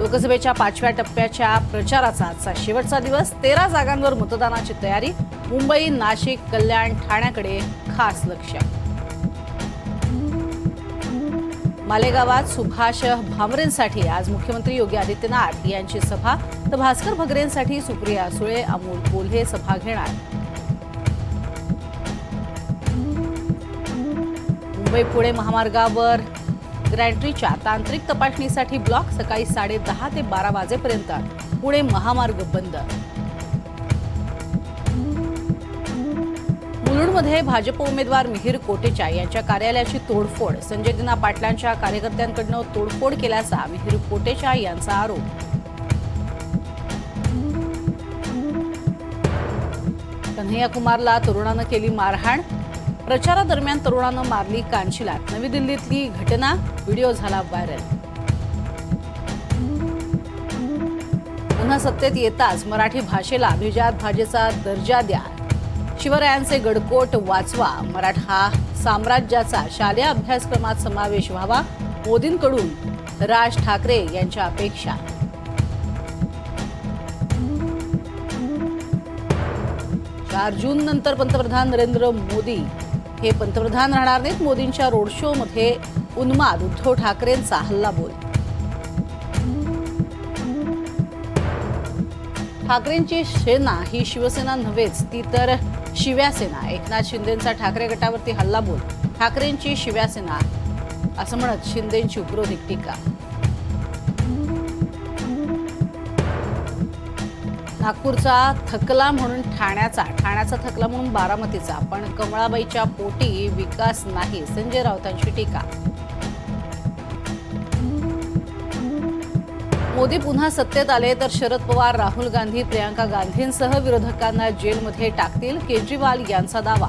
लोकसभेच्या पाचव्या टप्प्याच्या प्रचाराचा आजचा शेवटचा दिवस. तेरा जागांवर मतदानाची तयारी. मुंबई नाशिक कल्याण ठाण्याकडे खास लक्ष. मालेगावात सुभाष भामरेंसाठी आज मुख्यमंत्री योगी आदित्यनाथ यांची सभा. तर भास्कर भगरेंसाठी सुप्रिया सुळे अमोल कोल्हे सभा घेणार. मुंबई पुणे महामार्गावर ग्रँट्रीच्या तांत्रिक तपासणीसाठी ब्लॉक सकाळी साडे दहा ते बारा वाजेपर्यंत. पुणे महामार्ग बंद. मुलुंडमध्ये भाजप उमेदवार मिहीर कोटेचा यांच्या कार्यालयाची तोडफोड. संजय दिना पाटलांच्या कार्यकर्त्यांकडनं तोडफोड केल्याचा मिहीर कोटेचा यांचा आरोप. कन्हैया कुमारला तरुणानं केली मारहाण. प्रचारादरम्यान तरुणानं मारली कानशिलात नवी दिल्लीतली घटना व्हिडिओ झाला व्हायरल. पुन्हा सत्तेत येताच मराठी भाषेला अभिजात भाषेचा दर्जा द्या. शिवरायांचे गडकोट वाचवा. मराठा साम्राज्याचा शालेय अभ्यासक्रमात समावेश व्हावा मोदींकडून राज ठाकरे यांच्या अपेक्षा. चार जून नंतर पंतप्रधान नरेंद्र मोदी हे पंतप्रधान राहणार नाहीत. मोदींच्या रोड शो मध्ये उन्माद उद्धव ठाकरेंचा हल्लाबोल ठाकरेंची सेना ही शिवसेना नव्हेच ती तर शिव्यासेना. एकनाथ शिंदेचा ठाकरे गटावरती हल्लाबोल ठाकरेंची शिव्यासेना. असं म्हणत शिंदेची उपरोधिक टीका. नागपूरचा थकला म्हणून ठाण्याचा ठाण्याचा थकला म्हणून बारामतीचा. पण कमळाबाईच्या पोटी विकास नाही. संजय राऊतांची टीका. मोदी पुन्हा सत्तेत आले तर शरद पवार राहुल गांधी प्रियांका गांधींसह विरोधकांना जेलमध्ये टाकतील केजरीवाल यांचा दावा.